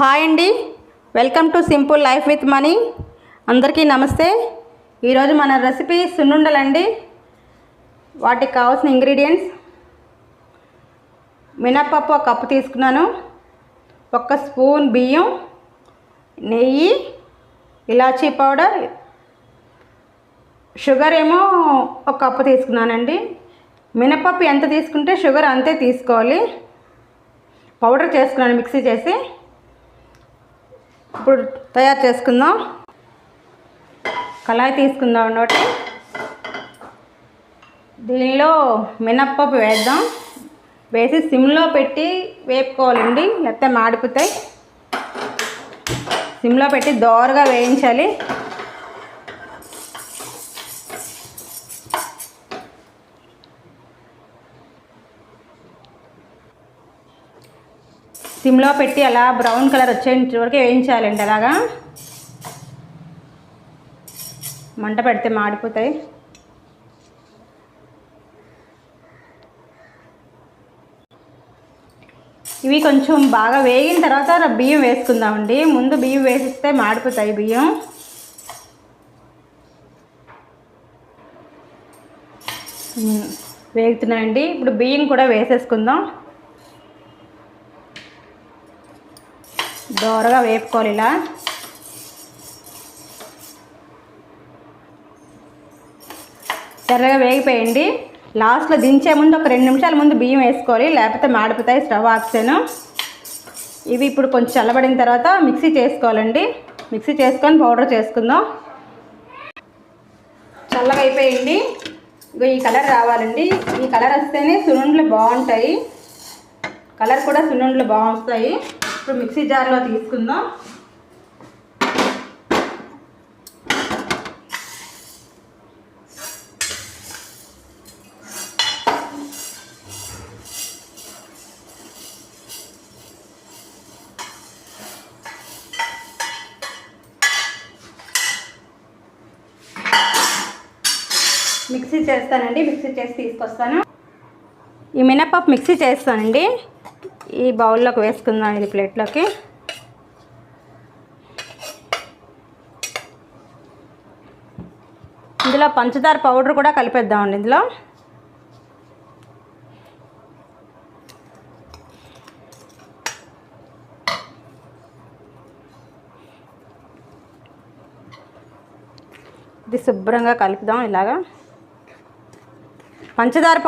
Hi అండి. Welcome to simple life with money. అందరికీ నమస్తే. ఈరోజు మన రెసిపీ సున్నుండలండి. వాటికి కావాల్సిన ఇంగ్రీడియంట్స్. మినప్పప్పు ఒక కప్పు తీసుకున్నాను. ఒక స్పూన్ బియ్యం నెయ్యి ఇలాచీ పౌడర్. షుగర్ ఏమో ఒక కప్పు తీసుకున్నానండి. మినపప్పు ఎంత తీసుకుంటే షుగర్ అంతే తీసుకోవాలి. పౌడర్ చేసుకున్నాను మిక్సీ చేసి. ఇప్పుడు తయారు చేసుకుందాం. కళాయి తీసుకుందాం ఒకటి దీనిలో మినప్పప్పు వేద్దాం. వేసి సిమ్లో పెట్టి వేపుకోవాలండి లేకపోతే మాడిపోతాయి. సిమ్లో పెట్టి దోరగా వేయించాలి. సిమ్లో పెట్టి అలా బ్రౌన్ కలర్ వచ్చేంత వరకు వేయించాలండి అలాగా. మంట పెడితే మాడిపోతాయి. ఇవి కొంచెం బాగా వేగిన తర్వాత బియ్యం వేసుకుందామండి. ముందు బియ్యం వేసిస్తే మాడిపోతాయి బియ్యం. వేగుతున్నాయండి. ఇప్పుడు బియ్యం కూడా వేసేసుకుందాం. దోరగా వేపుకోవాలి ఇలా. ఎర్రగా వేగిపోయండి లాస్ట్లో దించే ముందు ఒక రెండు నిమిషాల ముందు బియ్యం వేసుకోవాలి లేకపోతే మాడిపోతాయి స్టవ్ ఆక్సిజన్ ఇవి ఇప్పుడు కొంచెం చల్లబడిన తర్వాత మిక్సీ చేసుకోవాలండి. మిక్సీ చేసుకొని పౌడర్ చేసుకుందాం. చల్లగా అయిపోయింది. ఈ కలర్ రావాలండి. ఈ కలర్ వస్తేనే సున్నుండలు బాగుంటాయి. కలర్ కూడా సున్నుండలు బాగుంటాయి. ఇప్పుడు మిక్సీ జార్లో తీసుకుందాం. మిక్సీ చేస్తానండి మిక్సీ చేసి తీసుకొస్తాను. ఈ మినపప్పు మిక్సీ చేస్తానండి. ఈ బౌల్లోకి వేసుకుందాం ఇది ప్లేట్లోకి. ఇందులో పంచదార పౌడర్ కూడా కలిపేద్దామండి ఇందులో. ఇది శుభ్రంగా కలుపుదాం ఇలాగా. పంచదార